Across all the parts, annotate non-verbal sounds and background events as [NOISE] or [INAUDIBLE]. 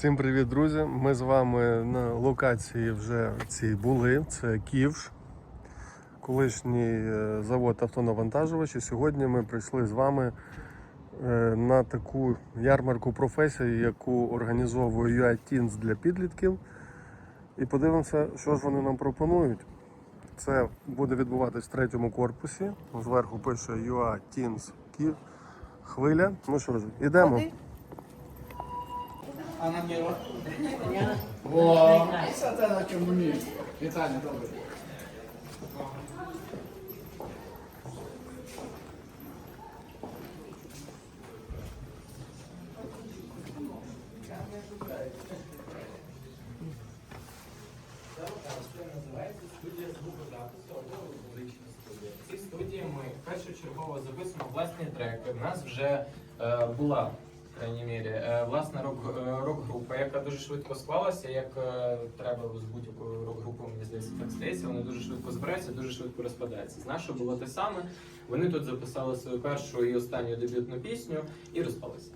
Всім привіт, друзі! Ми з вами на локації вже цій були. Це Ківш, колишній е, завод автонавантажувач. І сьогодні ми прийшли з вами е, на таку ярмарку професій, яку організовує UA Teens для підлітків. І подивимося, що ж вони нам пропонують. Це буде відбуватись в третьому корпусі. Зверху пише UA Teens Київ. Хвиля. Ну що ж, ідемо. А на міру? О, все те, на чому вмію. Вітання, добре. В цій студії ми першочергово записуємо власні треки. У нас вже е, була, крайній мірі, Власне, власна рок, е, рок-група, яка дуже швидко склалася, як е, треба з будь-якою рок-групою, мені здається, так стається. Вони дуже швидко збираються, дуже швидко розпадаються. З нашою було те саме. Вони тут записали свою першу і останню дебютну пісню і розпалися.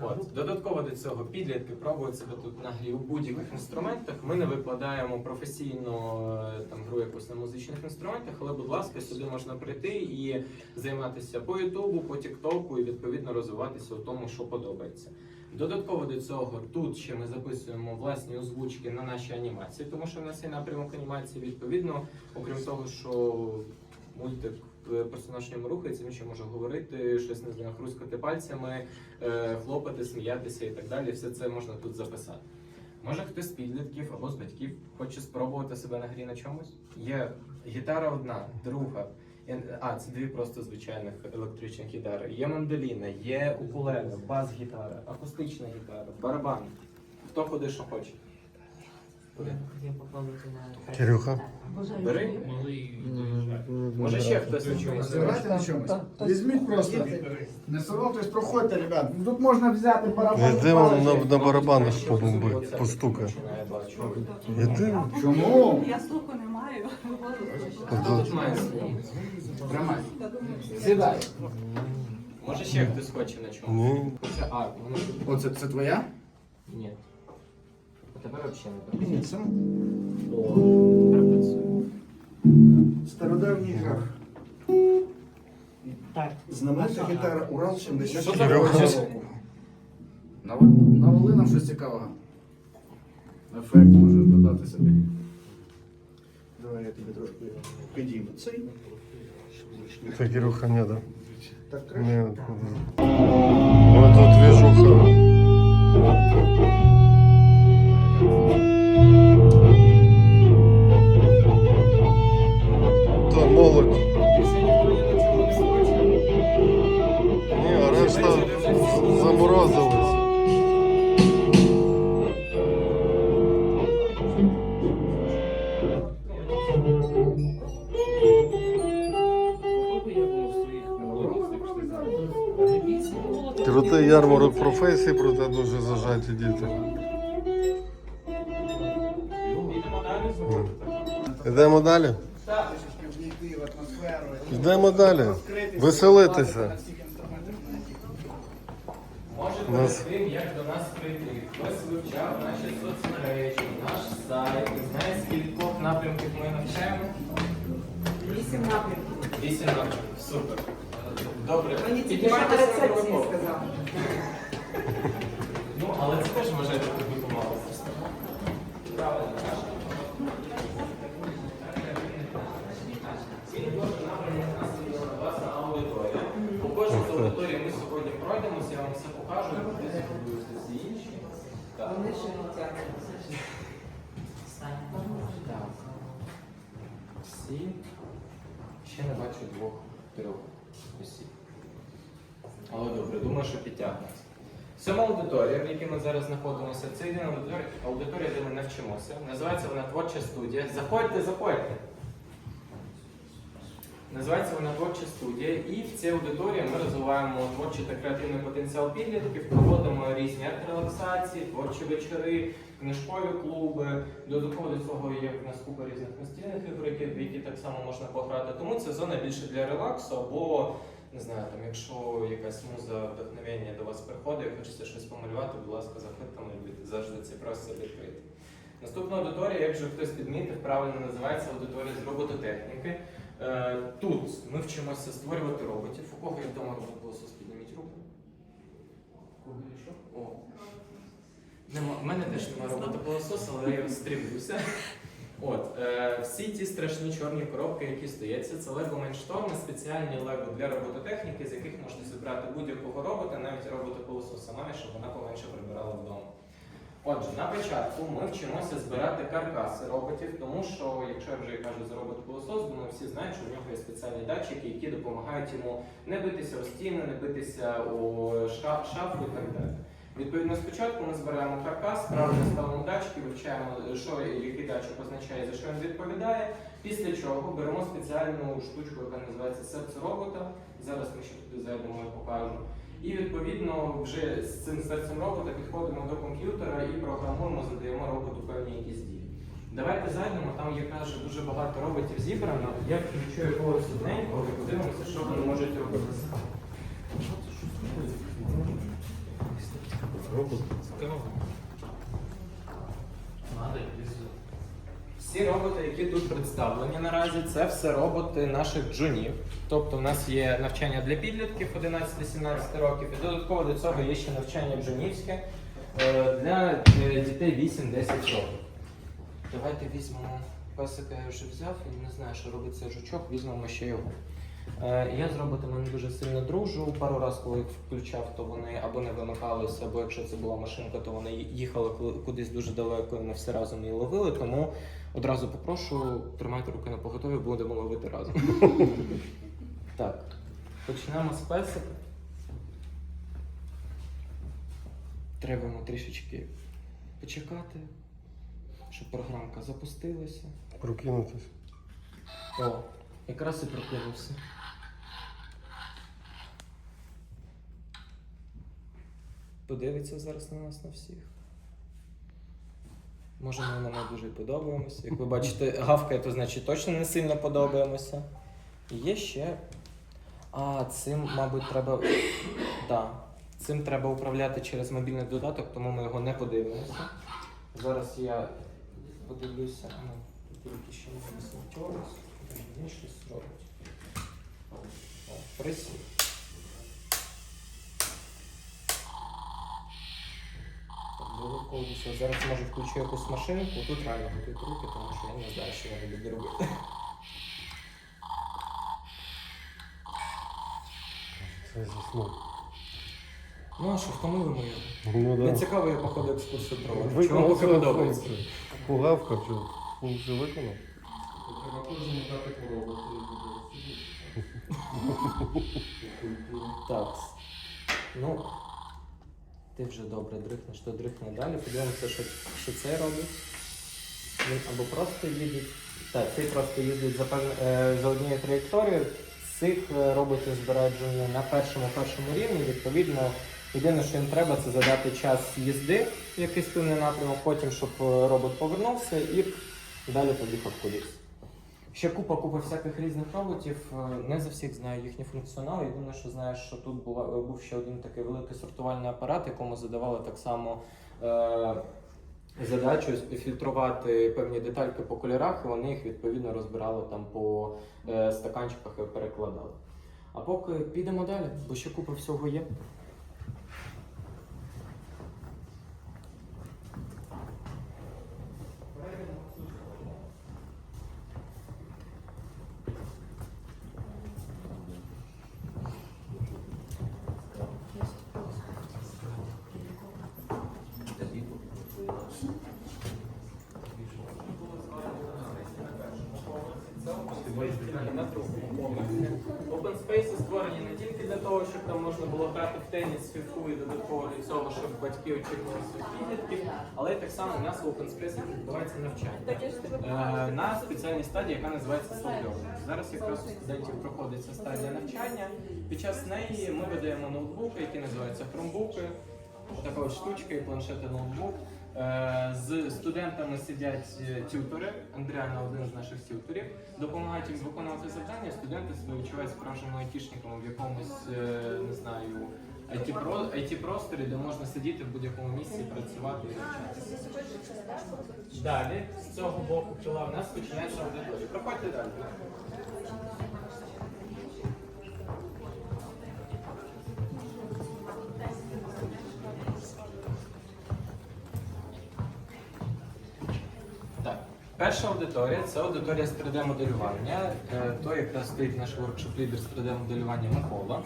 От додатково до цього підлітки пробують себе тут на грі у будь-яких інструментах. Ми не викладаємо професійно е, там гру якусь на музичних інструментах, але, будь ласка, сюди можна прийти і займатися по Ютубу, по Тіктоку і відповідно розвиватися у тому, що подобається. Додатково до цього тут ще ми записуємо власні озвучки на наші анімації, тому що в нас є напрямок анімації. Відповідно, окрім того, що мультик персонаж ньому рухається, він ще може говорити, щось не знаю, хрускати пальцями, е, хлопати, сміятися і так далі. Все це можна тут записати. Може хтось з підлітків або з батьків хоче спробувати себе на грі на чомусь? Є гітара одна, друга. А, це дві просто звичайних електричних гітари. Є мандоліна, є укулеле, бас-гітара, акустична гітара, барабан. Хто куди що хоче. Кирюха. Бери. Може ще хтось на чомусь. Давайте на чомусь. Візьміть просто. Не соромтесь, проходьте, ребят. Ну, Тут можна взяти барабан. Йдемо на, на барабанах побомби, постукай. Починає. Іди. Чому? Я слуху не маю. Хто тут має слово? Тримай. Сідай. Може ще хтось хоче на чому? Ні. Це а, Оце це твоя? ні. А тепер взагалі не працює. Ні, це О, тепер працює. стародавній грах. Так. Знаменита гітара Урал 70 Що за року. хочеш? Нав- Навали нам щось цікавого. Ефект можеш додати собі. Давай я тобі трошки підійму цей. Це Кирюха не да. Так краще. Ні. Ось тут движуха. Ярмарок професій, проте дуже зажаті діти. Йдемо далі. Йдемо далі. Веселитися. Може нас- перед тим, як до нас прийти, хтось вивчав наші соцмережі, наш сайт, і знає, з кількох напрямків ми навчаємо? Вісім напрямків. Вісім напрямків. Супер. Добре. Мені на Піднімайтеся рецепції. Ну, але це теж вважаєте тобі. Правильно. По кожній з аудиторії ми сьогодні пройдемося, я вам все покажу, і ви зробите всі інші. Так. Вони ще не тягнуть. Так. Всі. Ще не бачу двох-трьох осіб. Але добре, думаю, що підтягнеться. Сьома аудиторія, в якій ми зараз знаходимося, це єдина аудиторія, аудиторія, де ми навчимося. Називається вона творча студія. Заходьте, заходьте. Називається вона творча студія, і в цій аудиторії ми розвиваємо творчий та креативний потенціал підлітків, проводимо різні арт-релаксації, творчі вечори, книжкові клуби. Додатково до цього є в нас купа різних настільних ігор, які, в які так само можна пограти. Тому це зона більше для релаксу або не знаю, там, якщо якась муза вдохновення до вас приходить, і хочеться щось помалювати, будь ласка, заходьте, малюйте. завжди цей простір відкритий. Наступна аудиторія, як вже хтось підмітив, правильно називається аудиторія з робототехніки. Е, Тут ми вчимося створювати роботів. У кого є вдома робот-пилосос, підніміть руку. Кого є що? О. Нема, в мене теж немає робота-пилососа, але я стрілюся. [LAUGHS] От, е, всі ті страшні чорні коробки, які стояться, це Lego Mindstorm, спеціальні Lego для робототехніки, з яких можна зібрати будь-якого робота, навіть робота-пилососа мамі, щоб вона поменше прибирала вдома. Отже, на початку ми вчимося збирати каркаси роботів, тому що, якщо я вже кажу за робот-пилосос, думаю, всі знають, що в нього є спеціальні датчики, які допомагають йому не битися у стіни, не битися у шафу і так далі. Відповідно, спочатку ми збираємо каркас, правильно ставимо датчики, вивчаємо, що який датчик означає, за що він відповідає. Після чого беремо спеціальну штучку, яка називається серце робота. Зараз ми ще туди зайдемо і покажу. І відповідно вже з цим серцем робота підходимо до комп'ютера і програмуємо, задаємо роботу певні якісь дії. Давайте зайдемо, там якраз же дуже багато роботів зібрано. Я включу якогось одненького і подивимося, що вони можуть робити. Всі роботи, які тут представлені наразі, це все роботи наших джунів. Тобто, в нас є навчання для підлітків 11-17 років, і додатково до цього є ще навчання джунівське е, для е, дітей 8-10 років. Давайте візьмемо песика, я вже взяв, і не знаю, що робить цей жучок, візьмемо ще його. Е, Я з роботами не дуже сильно дружу. Пару разів, коли їх включав, то вони або не вимикалися, або якщо це була машинка, то вони їхали кудись дуже далеко і не всі разом її ловили. Тому одразу попрошу, тримайте руки на поготові, будемо ловити разом. [LAUGHS] Так, почнемо з песика. Треба трішечки почекати, щоб програмка запустилася. Прокинутись. О, якраз і прокинувся. Подивиться зараз на нас на всіх. Може, ми не дуже подобаємося. Як ви бачите, гавкає, то значить точно не сильно подобаємося. І Є ще. А, цим, мабуть, треба. Да. Цим треба управляти через мобільний додаток, тому ми його не подивимося. Зараз я подивлюся. Ну, тільки ще не сенсорис. Він щось робить. Присів. Додатково. Зараз може включу якусь машинку. Тут реально готують руки, тому що я не знаю, що вони будуть робити. Це заснув. Ну а що, втомили ми його? Ну Не цікаво, я походу екскурсію проводжу. Чому поки подобається? Пугавка що? Функцію виконав? Так. Ну, ти вже добре дрихнеш, то дрихне далі. Подивимося, що, що це робить. Він або просто їздить. Так, цей просто їздить за, е, за однією траєкторією. Цих е, збирають джуні на першому першому рівні. Відповідно, єдине, що їм треба, це задати час їзди в якийсь певний напрямок, потім, щоб е, робот повернувся і далі поїхав кудись. Ще купа купа всяких різних роботів. Е, Не за всіх знаю їхній функціонал. Єдине, що знаю, що тут була, е, був ще один такий великий сортувальний апарат, якому задавали так само е, задачу фільтрувати певні детальки по кольорах, і вони їх відповідно розбирали там по е, стаканчиках і перекладали. А поки підемо далі, бо ще купа всього є. на другому поверсі. Open Space створені не тільки для того, щоб там можна було грати в теніс, фіфу і додатково для цього, щоб батьки очікували своїх підлітків, але так само у нас в Open Space відбувається навчання. Е, на спеціальній стадії, яка називається Soft Зараз якраз у студентів проходить ця стадія навчання. Під час неї ми видаємо ноутбуки, які називаються хромбуки. Штучка і планшети ноутбук. Е, З студентами сидять е, тютори. Андріана один з наших тюторів. Допомагають їм виконувати завдання. Студенти себе відчувають справжніми айтішниками в якомусь, не знаю, IT, про, IT просторі, де можна сидіти в будь-якому місці, працювати і навчатися. Далі, з цього боку чола в нас починається аудиторія. Проходьте далі. Перша аудиторія це аудиторія з 3D-моделювання. Е, То якраз стоїть наш воркшоп лідер з 3D-моделювання Микола.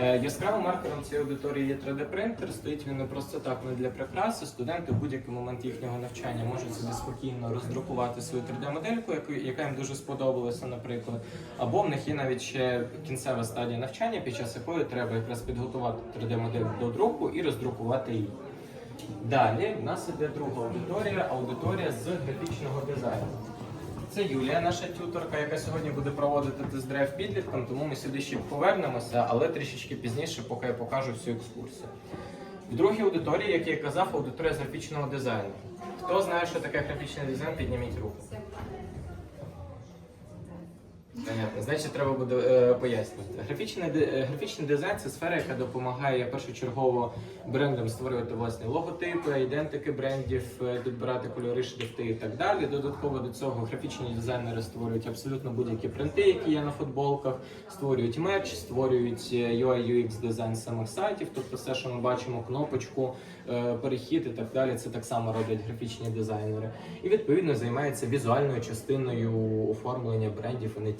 Е, Яскравим маркером цієї аудиторії є 3D-принтер. Стоїть він не просто так, не для прикраси. Студенти в будь-який момент їхнього навчання можуть собі спокійно роздрукувати свою 3D-модельку, яка їм дуже сподобалася, наприклад. Або в них є навіть ще кінцева стадія навчання, під час якої треба якраз підготувати 3D-модель до друку і роздрукувати її. Далі в нас іде друга аудиторія, аудиторія з графічного дизайну. Це Юлія, наша тюторка, яка сьогодні буде проводити тест-драйв підліткам, тому ми сюди ще повернемося, але трішечки пізніше, поки я покажу всю екскурсію. В другій аудиторії, як я казав, аудиторія з графічного дизайну. Хто знає, що таке графічний дизайн, підніміть руку. Понятно. Значить, треба буде е, пояснити. Графічний, е, графічний дизайн це сфера, яка допомагає першочергово брендам створювати власні логотипи, ідентики брендів, е, кольори, шрифти і так далі. Додатково до цього графічні дизайнери створюють абсолютно будь-які принти, які є на футболках, створюють мерч, створюють е, UI UX дизайн самих сайтів, тобто все, що ми бачимо, кнопочку, е, перехід і так далі. Це так само роблять графічні дизайнери. І відповідно займається візуальною частиною оформлення брендів і не.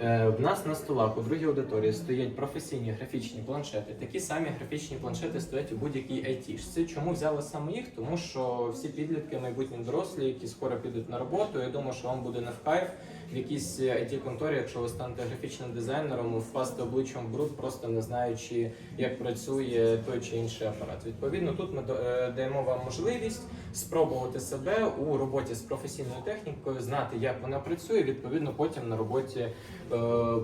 Е, В нас на столах у другій аудиторії стоять професійні графічні планшети. Такі самі графічні планшети стоять у будь-якій айтішці. Чому взяли саме їх? Тому що всі підлітки, майбутні дорослі, які скоро підуть на роботу. Я думаю, що вам буде не в кайф в якійсь it конторі якщо ви станете графічним дизайнером, впасти обличчям в бруд, просто не знаючи, як працює той чи інший апарат. Відповідно, тут ми е, даємо вам можливість спробувати себе у роботі з професійною технікою, знати, як вона працює, відповідно, потім на роботі е,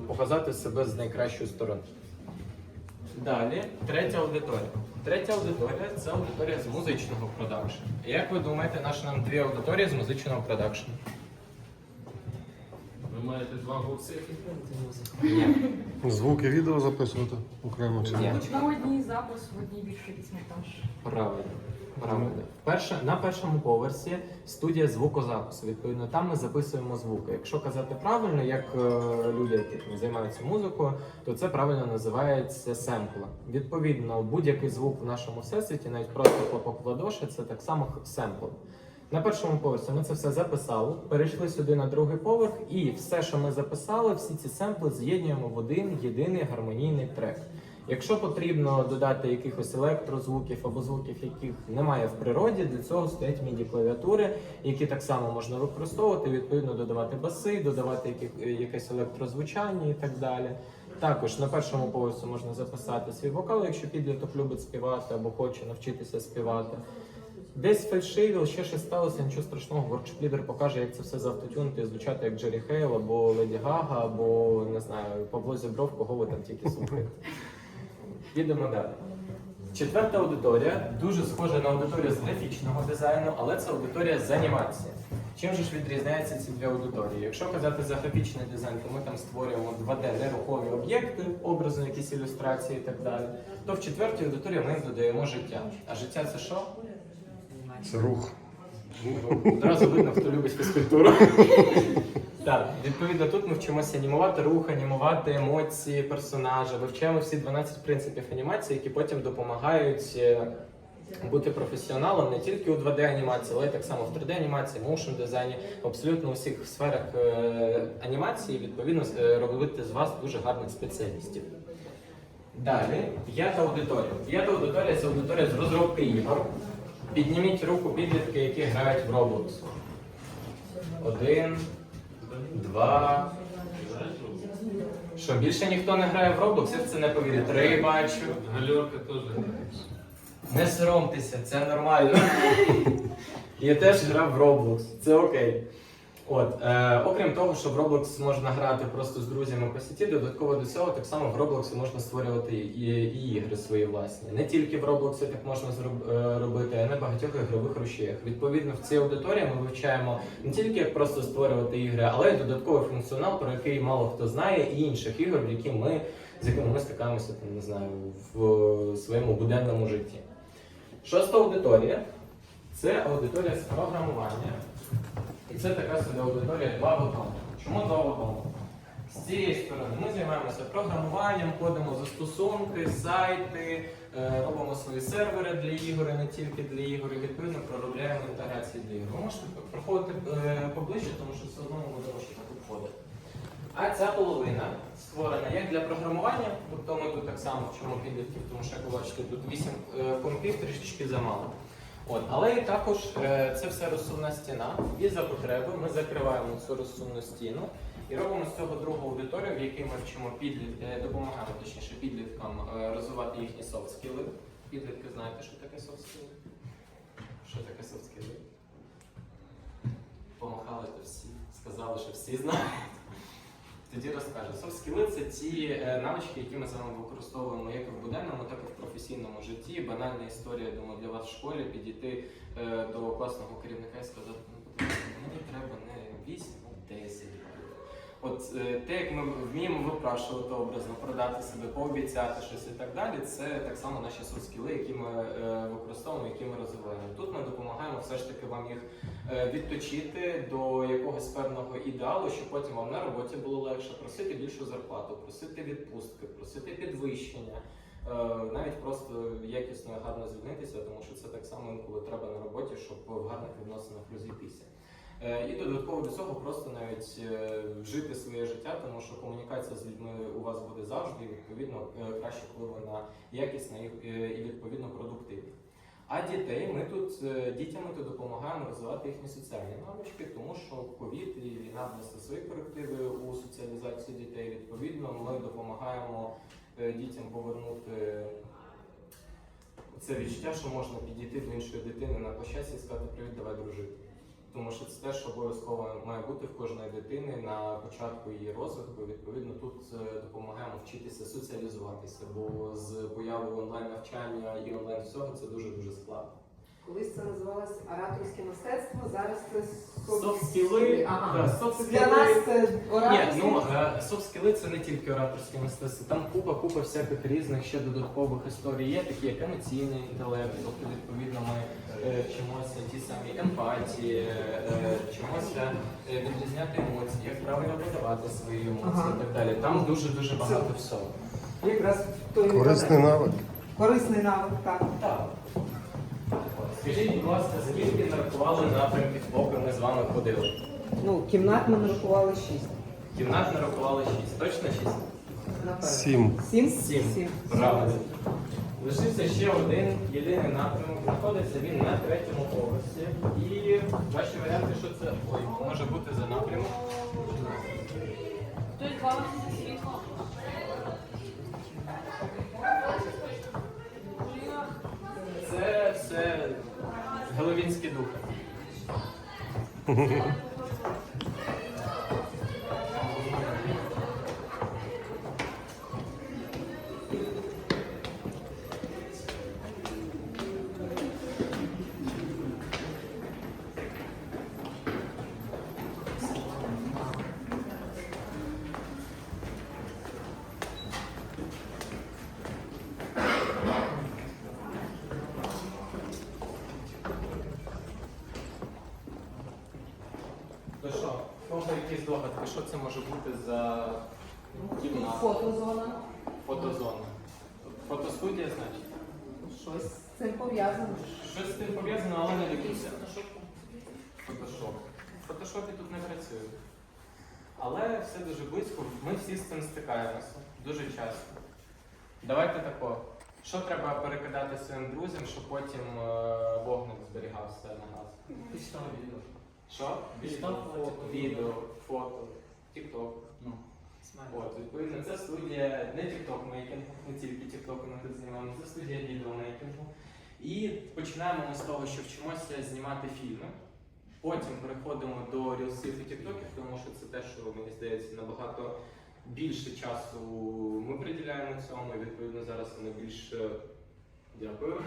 показати себе з найкращої сторони. Далі, третя аудиторія. Третя аудиторія це аудиторія з музичного продакшну. Як ви думаєте, наш нам дві аудиторії з музичного продакшну? Ви маєте два гурси, які Ні. Звук і відео записувати окремо чи Ні. ні? На одній запис, в одній більше піснятаж. Правильно. Правильно. Перше, на першому поверсі студія звукозапису. Відповідно, там ми записуємо звуки. Якщо казати правильно, як е, люди, які займаються музикою, то це правильно називається семпла. Відповідно, будь-який звук в нашому всесвіті, навіть просто хлопок в ладоші, це так само семпл. На першому поверсі ми це все записали, перейшли сюди на другий поверх, і все, що ми записали, всі ці семпли з'єднуємо в один єдиний гармонійний трек. Якщо потрібно додати якихось електрозвуків або звуків, яких немає в природі, для цього стоять midi клавіатури, які так само можна використовувати, відповідно додавати баси, додавати якесь електрозвучання і так далі. Також на першому поверсі можна записати свій вокал, якщо підліток любить співати або хоче навчитися співати. Десь фальшивіл, ще щось сталося, нічого страшного. Воркшоп лідер покаже, як це все завтотюнити і звучати як Джері Хейл або Леді Гага, або не знаю, Павло Зібров, кого ви там тільки слухаєте. Їдемо далі. Четверта аудиторія дуже схожа на аудиторію з графічного дизайну, але це аудиторія з анімації. Чим же ж відрізняються ці дві аудиторії? Якщо казати за графічний дизайн, то ми там створюємо 2D нерухомі об'єкти, образи, якісь ілюстрації і так далі. То в четвертій аудиторії ми додаємо життя. А життя це що? Це рух. Одразу видно, хто любить фізкультуру. Так, відповідно, тут ми вчимося анімувати рух, анімувати емоції персонажа, вивчаємо всі 12 принципів анімації, які потім допомагають е, бути професіоналом не тільки у 2D-анімації, але й так само в 3D-анімації, моушн дизайні, абсолютно усіх сферах е, анімації, відповідно, е, робити з вас дуже гарних спеціалістів. Далі, п'ята аудиторія. П'ята аудиторія це аудиторія з розробки ігор. Підніміть руку підлітки, які грають в Roblox. Один, два. Що, більше ніхто не грає в Roblox? Я в це не повірю. Три бачу. Гальорка теж. Не соромтеся, це нормально. Я теж грав в Roblox, це окей. От, е, окрім того, що в Roblox можна грати просто з друзями по сіті, додатково до цього так само в Roblox можна створювати і, і ігри свої власні. Не тільки в Roblox так можна зроб, е, робити, а на багатьох ігрових рушіях. Відповідно, в цій аудиторії ми вивчаємо не тільки як просто створювати ігри, але й додатковий функціонал, про який мало хто знає, і інших ігор, які ми з якими ми стикаємося там, не знаю, в своєму буденному житті. Шоста аудиторія це аудиторія з програмування. І це така собі аудиторія два в одному. Чому два в одному? З цієї сторони ми займаємося програмуванням, кодимо застосунки, сайти, е, робимо свої сервери для ігор, не тільки для ігор, і відповідно проробляємо інтеграції для ігор. Ви можете проходити е, поближче, тому що все одно ми будемо ще тут ходити. А ця половина створена як для програмування, тобто ми тут так само вчимо підлітків, тому що, як ви бачите, тут 8 компів трішечки замало. От, але і також е, це все розсувна стіна, і за потреби ми закриваємо цю розсувну стіну і робимо з цього другу аудиторію, в якій ми вчимо підліт, е, допомагаємо точніше підліткам е, розвивати їхні софт скіли. Підлітки знаєте, що таке софт скіли? Що таке софт скіли? Помахали то всі, сказали, що всі знають. Тоді розкажу. Soft скіли це ті навички, які ми з вами використовуємо як в буденному, так і в професійному житті. Банальна історія, думаю, для вас в школі підійти е, до класного керівника і сказати, ну мені треба не 8, а 10. От е, те, як ми вміємо випрашувати образно, продати себе, пообіцяти щось і так далі, це так само наші соцскіли, які ми е, використовуємо, які ми розвиваємо. Тут ми допомагаємо все ж таки вам їх е, відточити до якогось певного ідеалу, щоб потім вам на роботі було легше просити більшу зарплату, просити відпустки, просити підвищення. Навіть просто якісно гарно звільнитися, тому що це так само інколи треба на роботі, щоб в гарних відносинах розійтися. Е, І додатково до цього просто навіть е, жити своє життя, тому що комунікація з людьми у вас буде завжди, і відповідно е, краще впливе на якісне і відповідно продуктивність. А дітей ми тут дітям ми допомагаємо розвивати їхні соціальні навички, тому що ковід і війна внесли свої корективи у соціалізацію дітей. Відповідно, ми допомагаємо дітям повернути це відчуття, що можна підійти до іншої дитини на площадці і сказати Привіт, давай дружити. Тому що це те, що обов'язково має бути в кожної дитини на початку її розвитку. Відповідно, тут е, допомагаємо вчитися соціалізуватися, бо з появою онлайн навчання і онлайн всього це дуже дуже складно. Колись це називалось ораторське мистецтво, зараз це Софт-скіли, Ага. софт-скіли. Для нас це Ні, ну софт скіли це не тільки ораторське мистецтво, там купа, купа всяких різних ще додаткових історій. Є такі, як емоційний інтелект, тобто відповідно ми е, вчимося ті самі емпатії, е, вчимося е, відрізняти емоції, як правильно подавати свої емоції Ага. і так далі. Там дуже дуже багато всього. Якраз той Корисний навик. корисний навик, так. Так. Скажіть, будь ласка, скільки нарахували напрямків, поки ми з вами ходили? Ну, кімнат ми нарахували шість. Кімнат нарахували 6. Точно 6? Сім. Сім? Сім. Правильно. Лишився ще один єдиний напрямок. Знаходиться він на третьому поверсі. І ваші варіанти, що це ой, може бути за напрямок. Хтось за світло. Це все головінські духи. [LAUGHS] То що, в якісь що це може бути за кімната? Фотозона. Фотозона. Фотостудія, значить? Щось з цим пов'язано. Щось з тим пов'язано, але не до кінця. Фотошоп. В фотошопі тут не працює. Але все дуже близько. Ми всі з цим стикаємося дуже часто. Давайте тако. Що треба перекидати своїм друзям, щоб потім е, вогник зберігався на нас? Пічного відео. Що? Відео, фото. відео, фото, TikTok. Ну, От, відповідно, це студія не тікток-мейкінгу, не тільки тіктоку ми тут знімаємо, це студія відеомейкінгу. І починаємо ми з того, що вчимося знімати фільми. Потім переходимо до рілсів і тіктоків, тому що це те, що мені здається набагато більше часу ми приділяємо цьому. І відповідно зараз вони більш е, дякую.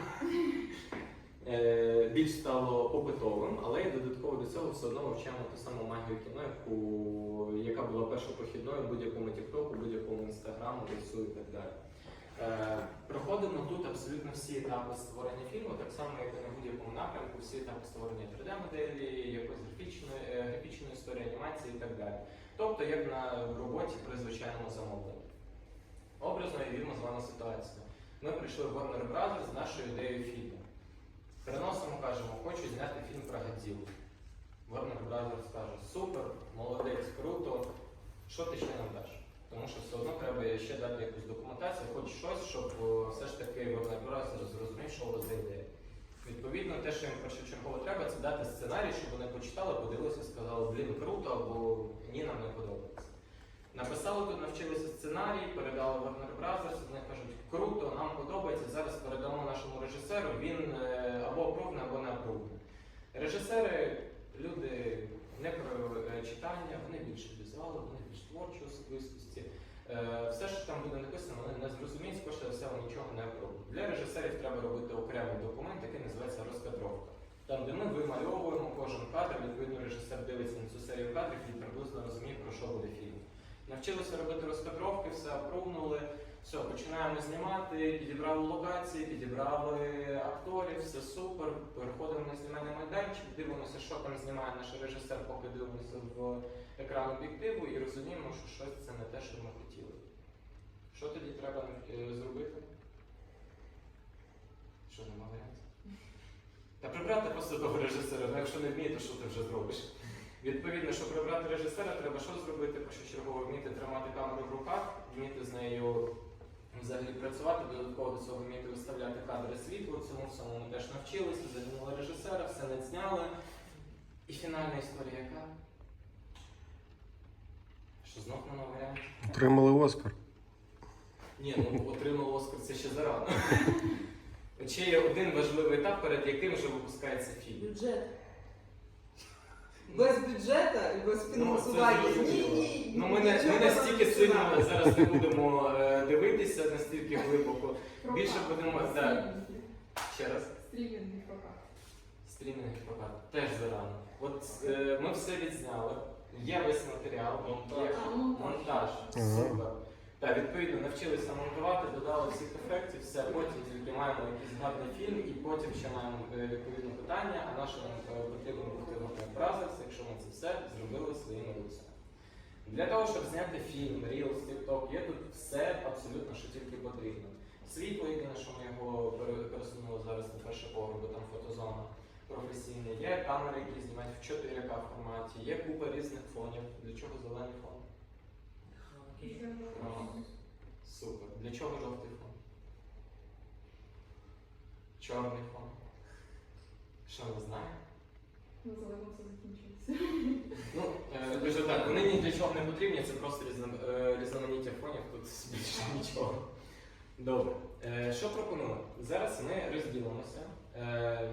Е, більш стало побутовим, але й додатково до цього все одно вивчаємо ту саму магію кіно, яку, яка була першопохідною в будь-якому тіктоку, будь-якому інстаграму, рейсу і так далі. Е, Проходимо тут абсолютно всі етапи створення фільму, так само як і на будь-якому напрямку, всі етапи створення 3D-моделі, якоїсь графічної, е, графічної історії, анімації і так далі. Тобто, як на роботі при звичайному замовленні. Образно уявімо з вами ситуацію. Ми прийшли в Warner Brothers з нашою ідеєю фільму. Приносимо, кажемо, хочу зняти фільм про Годзиллу. Warner Brothers каже, супер, молодець, круто. Що ти ще нам даш? Тому що все одно треба ще дати якусь документацію, хоч щось, щоб все ж таки Warner Brothers зрозумів, що у вас за ідея. Відповідно, те, що їм першочергово треба, це дати сценарій, щоб вони почитали, подивилися, сказали, блін, круто, або ні, нам не подобається. Написали тут, навчилися сценарій, передали Warner Brothers, вони кажуть, круто, нам подобається, зараз передамо нашому режисеру, він е, або опровне, або не опровне. Режисери, люди не про читання, вони більше візуали, вони більш творчі особистості. Е, Все, що там буде написано, вони не зрозуміють, скоріше за все, нічого не опробують. Для режисерів треба робити окремий документ, який називається розкадровка. Там, де ми вимальовуємо кожен кадр, відповідно, режисер дивиться на цю серію кадрів і приблизно розуміє, про що буде фільм. Навчилися робити розкадровки, все опробували, все, починаємо знімати, підібрали локації, підібрали акторів, все супер. Переходимо на знімальний майданчик, дивимося, що там знімає наш режисер, поки дивимося в екран об'єктиву і розуміємо, що щось це не те, що ми хотіли. Що тоді треба е, зробити? Що нема варіантів? Та прибрати просто того режисера, ну якщо не вмієте, що ти вже зробиш? Відповідно, щоб прибрати режисера, треба що зробити? Першочергово вміти тримати камеру в руках, вміти з нею взагалі працювати, додатково до цього вміти виставляти кадри світло, цьому всьому ми теж навчилися, замінили режисера, все не зняли. І фінальна історія яка? Що знов нема варіантів? Отримали Оскар. Ні, ну отримав Оскар це ще зарано. [LAUGHS] Ще є один важливий етап, перед яким вже випускається фільм. Бюджет. Без бюджету і без фінансування. Ну, це ні, ні. Ну, ми, не, ми нічого настільки не сильно починали. зараз не будемо е, дивитися, настільки глибоко. Більше будемо. Да. Ще раз. Стрімінги прокат. Стрімінг прокат. Теж зарано. От е, ми все відзняли. Є весь матеріал, є А, монтаж. монтаж. Ага. Супер. Так, відповідно, навчилися монтувати, додали всіх ефектів, все, потім тільки маємо якийсь гарний фільм, і потім ще маємо е, відповідне питання, а на що нам е, потрібно бути в Brothers, якщо ми це все зробили своїми руцями. Для того, щоб зняти фільм, Reels, TikTok, є тут все абсолютно, що тільки потрібно. Світло, єдине, що ми його пересунули зараз на перше бо там фотозона професійна. Є камери, які знімають в 4К форматі, є купа різних фонів. Для чого зелений фон? Супер. Для чого жовтий фон? Чорний фон. Що не знаю. Ну, зелено все закінчується. Ну, е, дуже так, вони ні для чого не потрібні, це просто різно- е, різноманіття фонів, тут більше нічого. Добре. Е, Що пропоную? Зараз ми розділимося,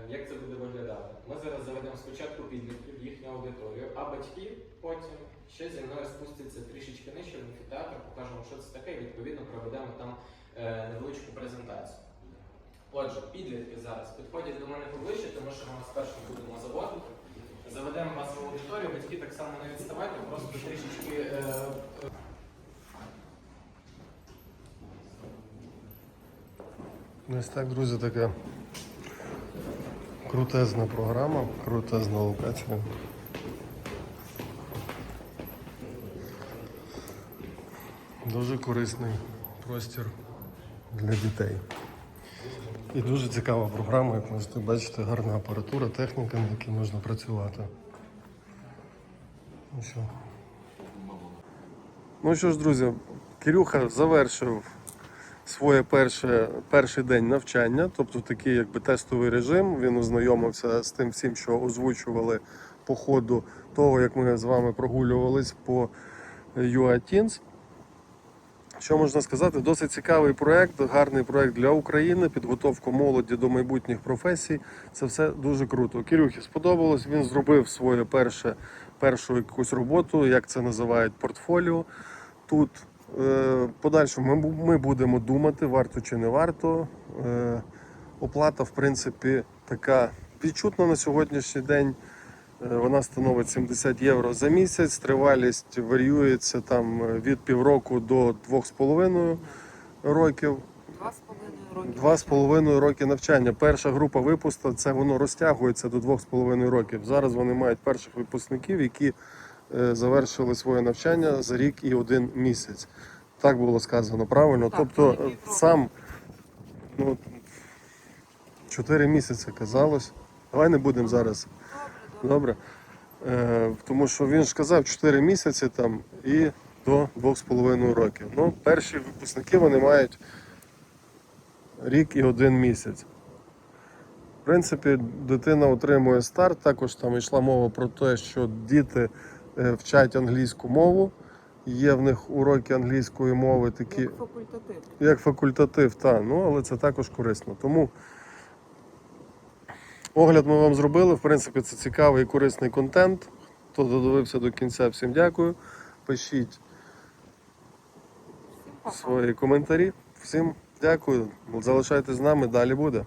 як це буде виглядати. Ми зараз заведемо спочатку підлітків, їхню аудиторію, а батьки потім ще зі мною спустяться трішечки нижче в амфітеатр, покажемо, що це таке, і відповідно проведемо там е, невеличку презентацію. Отже, підлітки зараз підходять до мене поближче, тому що ми вас спершу будемо заводити. Заведемо вас в аудиторію, батьки так само не відставайте, просто трішечки. Е, Ось так, друзі, така крутезна програма, крутезна локація. Дуже корисний простір для дітей. І дуже цікава програма, як можете бачити, гарна апаратура, техніка, на якій можна працювати. Ну що, ну що ж, друзі, Кирюха завершив своє перше, перший день навчання, тобто такий якби тестовий режим. Він ознайомився з тим всім, що озвучували по ходу того, як ми з вами прогулювались по UA Teens. Що можна сказати? Досить цікавий проект, гарний проект для України, підготовка молоді до майбутніх професій. Це все дуже круто. Кирюхі сподобалось. Він зробив своє перше, першу якусь роботу, як це називають, портфоліо. Тут е, подальшому ми, ми будемо думати, варто чи не варто. Е, Оплата, в принципі, така відчутна на сьогоднішній день. Е, Вона становить 70 євро за місяць. Тривалість варіюється там е, від півроку до 2,5 років. Два з половиною роки. Навчання. Перша група випуску це воно розтягується до двох з половиною років. Зараз вони мають перших випускників, які е, завершили своє навчання за рік і один місяць. Так було сказано правильно. Так, тобто е, сам ну, 4 місяці казалось. Давай не будемо зараз. Добре. Е, тому що він ж казав 4 місяці там і до 2,5 років. Ну, перші випускники вони мають рік і один місяць. В принципі, дитина отримує старт. Також там йшла мова про те, що діти е, вчать англійську мову. Є в них уроки англійської мови такі, Як факультатив. як факультатив, та, ну, але це також корисно. Тому огляд ми вам зробили. В принципі, це цікавий і корисний контент. Хто додивився до кінця, всім дякую. Пишіть свої коментарі. Всім дякую. Залишайтесь з нами, далі буде.